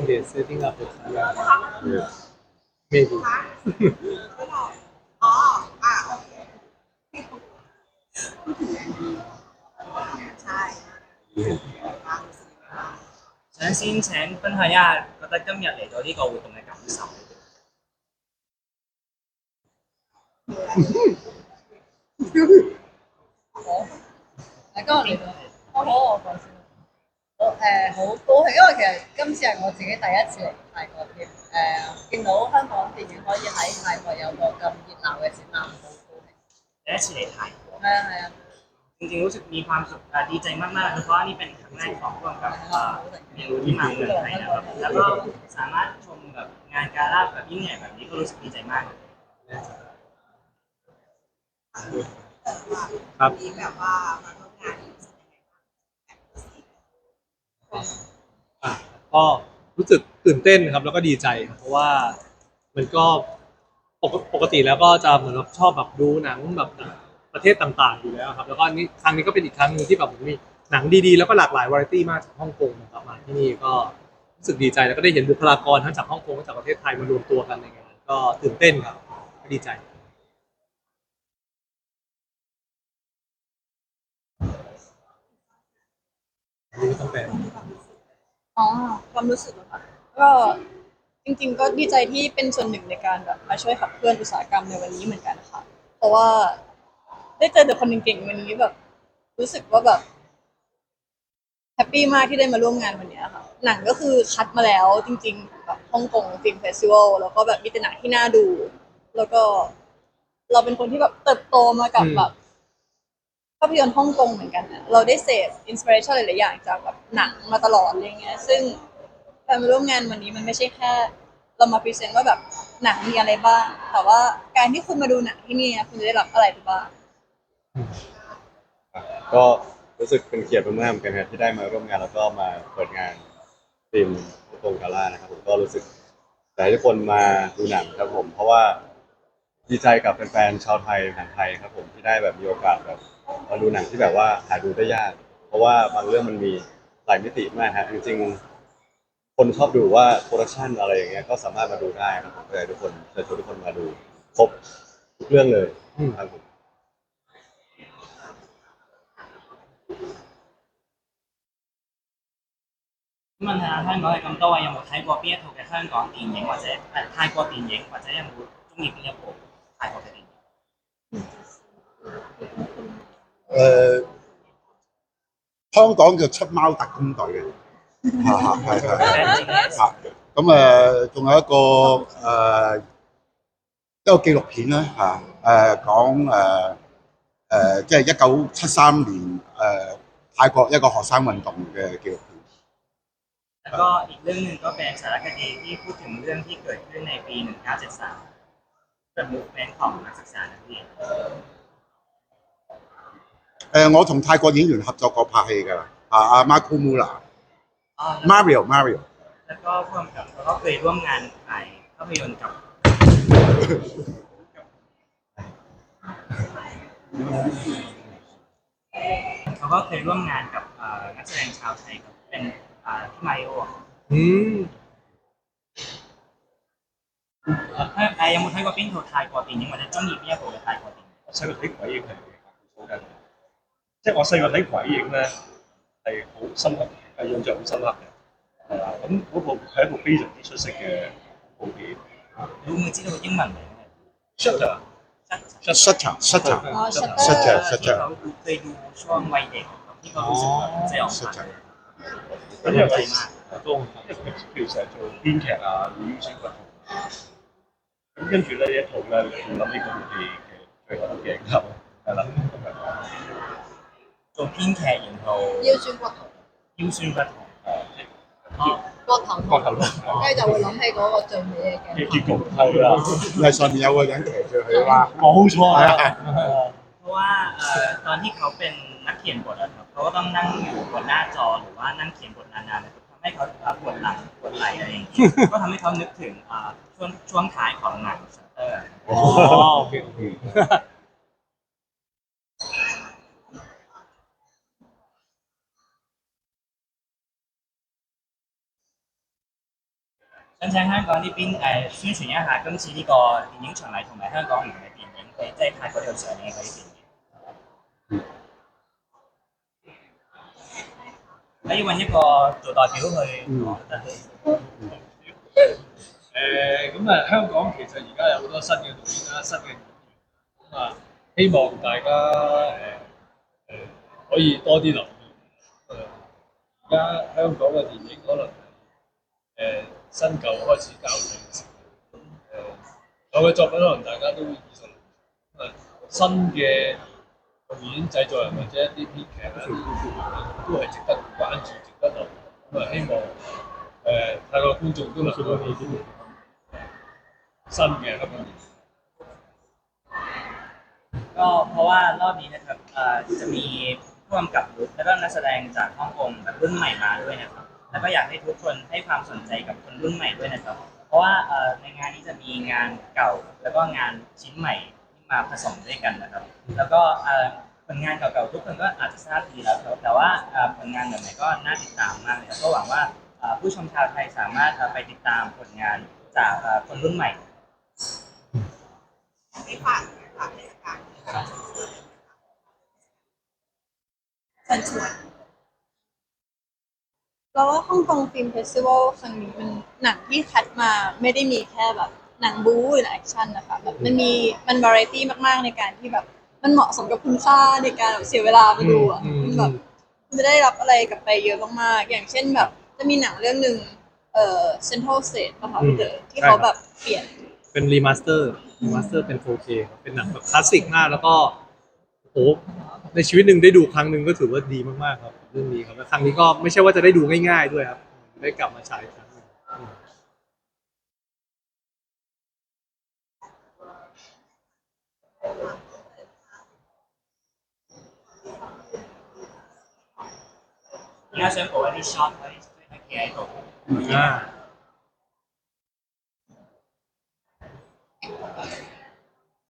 think they're setting up the camera. Yes. Maybe. yeah. 想先請分享一下，覺得今日嚟到呢個活動嘅感受。我，大家嚟到，我好我講先。我诶好高兴，因为其实今次系我自己第一次嚟泰国添。诶、见到香港电影可以喺泰国有个咁热闹嘅展览，好高兴。第一次嚟泰国，系啊系啊，จริงๆรู้สึกมีความสุขอ่าดีใจมากๆเพราะว่านี่เป็นครั้งแรกของร่วมกับอ่าเมนูที่มาเมืองไทยนะครับแล้วก็สามารถชมแบบงานกาล่าแบบยิ่งใหญ่แบบนี้ก็รู้สึกดีใจมาก ครับ มีแบบว่า อะก็รู้สึกตื่นเต้นครับ แล้วก็ดีใจครับเพราะว่ามันก็ปกปกติแล้วก็จะเหมือนแบบชอบแบบดูหนังแบบประเทศต่างๆ อยู่แล้วครับ แล้วก็นี่ครั้งนี้ก็เป็นอีกครั้งหนึงที่แบบมีหนังดีๆ แล้วก็หลากหลายวาไรตี้มากจากฮ่องกงนะครับมาที่นี่ก็รู้สึกดีใจแล้วก็ได้เห็นบุคลากรทั้งจากฮ่องกงทั้งจากประเทศไทยมารวมตัวกันในงานก็ตื่นเต้นครับก็ดีใจนี่ไม่ต้องแปล อ๋อความรู้สึกเหรอคะก็จริง ๆ ก็ดีใจที่เป็นส่วนหนึ่งในการแบบมาช่วยขับเคลื่อนอุตสาหกรรมในวันนี้เหมือนกันค่ะ เพราะว่าได้เจอแต่คนเก่งๆวันนี้แบบ รู้สึกว่าแบบแฮปปี้มากที่ได้มาร่วมงานวันเนี้ยค่ะ หนังก็คือคัดมาแล้วจริงๆแบบฮ่องกงฟิล์มเฟสติวัลแล้วก็แบบมีแต่หนังที่น่าดู แล้วก็ เราเป็นคนที่แบบเติบโตมากับอืมแบบ ภาพยนตร์ฮ่องกงเหมือนกันนะเราได้เสพอินสปิเรชันหลายๆอย่างจากแบบหนังมาตลอดอะไรเงี้ย ซึ่งการมาร่วมงานวันนี้มันไม่ใช่แค่ เรามาพรีเซนต์ว่าแบบหนังมีอะไรบ้าง แต่ว่าการที่คุณมาดูหนังที่นี่นะคุณจะได้รับอะไรไปบ้าง ก็รู้สึกเป็นเกียรติมากๆเหมือนกันครับที่ได้มาร่วมงานแล้วก็มาเปิดงานฟิล์มโคงกาล่านะครับผมก็รู้สึกอยากให้ทุกคนมาดูหนังครับผม เพราะว่าดีใจกับแฟนๆชาวไทยหนังไทยครับผมที่ได้แบบมีโอกาสแบบ มาดูหนังที่แบบว่าหาดูได้ยาก เพราะว่าบางเรื่องมันมีหลายมิติมากฮะจริงๆ คนชอบดูว่าโปรดักชันอะไรอย่างเงี้ยก็สามารถมาดูได้ครับผมก็อยากให้ทุกคนเชิญชวนทุกคนมาดูครบทุกเรื่องเลย อืม ครับผม 咁问下香港嘅咁多位有冇睇过边一套嘅香港电影或者诶泰国电影，或者有冇中意边一部泰国嘅电影？ 诶、香港叫出猫特工队嘅，吓吓系系吓。咁诶，仲有一个诶、一个纪录片咧吓诶讲诶诶，即系一九七三年诶、泰国一个学生运动嘅纪录片。 แล้วก็อีกเรื่องหนึ่งก็เป็นสารคดีที่พูดถึงเรื่องที่เกิดขึ้นในปี 1973เป็นมูฟเมนต์ของนักศึกษานักเรียน 诶、我同泰国演员合作过拍戏㗎，啊阿 Marco Mula、 อ๋อแล้ว Mario Mario。 แล้วก็ร่วมกับแล้วก็เคยร่วมงานถ่ายภาพยนตร์กับเขาก็เคยร่วมงานกับเอ่อนักแสดงชาวไทยครับเป็นอ่าพี่มาริโอ อืม 诶诶有冇睇过边套泰国电影，或者中意边一部嘅泰国电影？我细个睇鬼影系好紧要， 即系我細個睇鬼影咧，係好深刻，系印象好深刻嘅。系啦，咁嗰部係一部非常之出色嘅部片。你會唔會知道英文名咧？Shutter，Shutter，Shutter，Shutter，Shutter，Shutter。對於雙威影呢個好識講，真係好咁又係嘛？都因為平時做編劇啊，女主角咁跟住咧一套咧，諗呢嗰套戲嘅最後嘅鏡頭，係啦。做编剧，然后腰酸骨痛，腰酸骨痛。啊，即系哦，骨头个头咯，跟住就会谂起嗰个最尾嘅镜头。嘅结局系啦，因为上面有个人骑住佢啊嘛。冇错啊。 เพราะว่าเอ่อตอนที่เขาเป็นนักเขียนบทอะครับเขาก็ต้องนั่งอยู่บนหน้าจอหรือว่านั่งเขียนบทนานๆนะครับทำให้เขาเอ่อปวดหลังปวดไหล่อะไรอย่างเงี้ยก็ทำให้เขานึกถึงเอ่อช่วงช่วงท้ายของหนังชัตเตอร์ อ๋อโอเคโอเค 跟在香港呢邊誒宣傳一下今次呢個電影巡禮同埋香港人嘅電影，佢即係泰國呢度上映嘅嗰啲電影。可以揾一個做代表去講得。誒咁啊，香港其實而家有好多新嘅導演啦，新嘅演員咁啊，希望大家誒誒、可以多啲留意。誒而家香港嘅電影可能誒、新旧开始交替嘅时候，咁诶有嘅作品可能大家都会耳熟能详咁啊，新嘅导演、制作人或者一啲编剧啊，都系值得关注、值得留意。咁啊，希望诶、泰国观众都能够喜欢新嘅香港电影。ก็เพราะว่ารอบนี้นะครับเอ่อจะมีผู้กำกับแล้วก็นักแสดงจากฮ่องกงแบบรุ่นใหม่มาด้วยนะครับ แล้วก็อยากให้ทุกคนให้ความสนใจกับคนรุ่นใหม่ด้วยนะครับ เพราะว่าในงานนี้จะมีงานเก่าแล้วก็งานชิ้นใหม่ที่มาผสมด้วยกันนะครับ แล้วก็ผลงานเก่าๆทุกคนก็อาจจะทราบดีแล้วครับแต่ว่าผลงานแบบไหนก็น่าติดตามมากเลยครับก็หวังว่าผู้ชมชาวไทยสามารถไปติดตามผลงานจากคนรุ่นใหม่ฝากฝากเทศกาลเชิญชวน เราว่าฮ่องกงฟิล์มเฟสติวัลครั้งนี้มันหนังที่คัดมาไม่ได้มีแค่แบบหนังบู๊หรือหนังแอคชั่นนะคะแบบมันมีมันวาไรตี้มากๆในการที่แบบมันเหมาะสมกับคุณค่าในการแบบเสียเวลามาดูอะอืม มันแบบคุณจะได้รับอะไรกลับไปเยอะมากๆอย่างเช่นแบบ จะมีหนังเรื่องหนึ่งเอ่อ Central State ป่ะคะพี่เต๋อที่เขาแบบเปลี่ยน เป็นรีมาสเตอร์รีมาสเตอร์เป็น 4K ครับเป็นหนังแบบคลาสสิกมากแล้วก็โอ้โห ในชีวิตหนึ่งได้ดูครั้งหนึ่งก็ถือว่าดีมากๆครับ เรื่องนี้ครับและครั้งนี้ก็ไม่ใช่ว่าจะได้ดูง่ายๆด้วยครับ ได้กลับมาฉายอีกครั้งหนึ่งอืม 应该想补一啲 shot 嗰啲 K 喺度。 อ่า